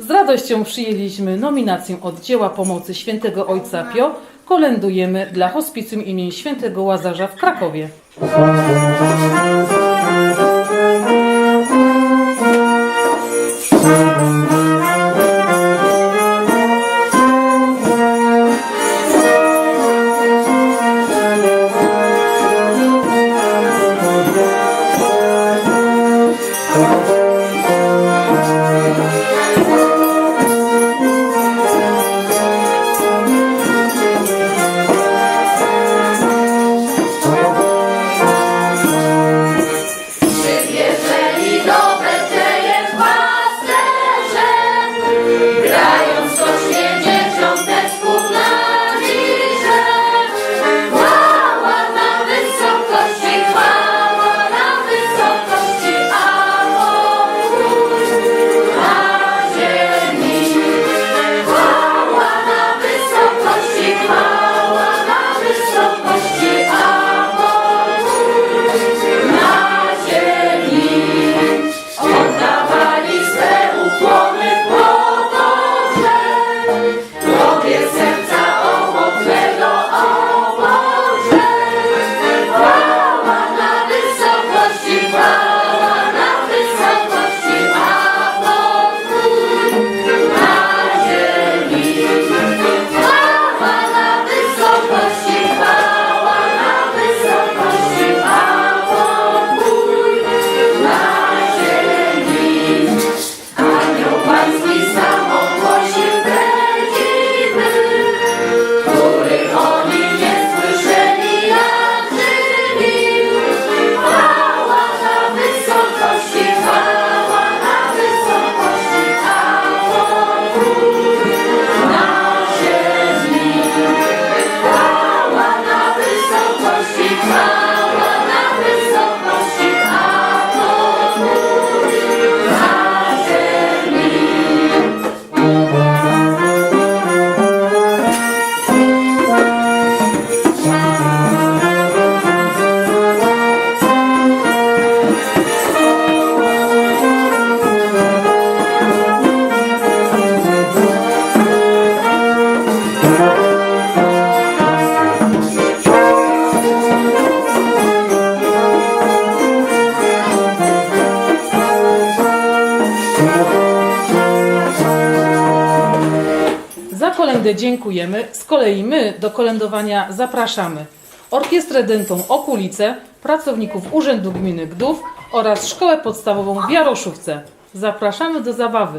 Z radością przyjęliśmy nominację od dzieła pomocy świętego ojca Pio. Kolendujemy dla hospicjum imienia świętego Łazarza w Krakowie. kolędę dziękujemy, z kolei my do kolędowania zapraszamy Orkiestrę Dętą Okulice, pracowników Urzędu Gminy Gdów oraz Szkołę Podstawową w Jaroszówce. Zapraszamy do zabawy.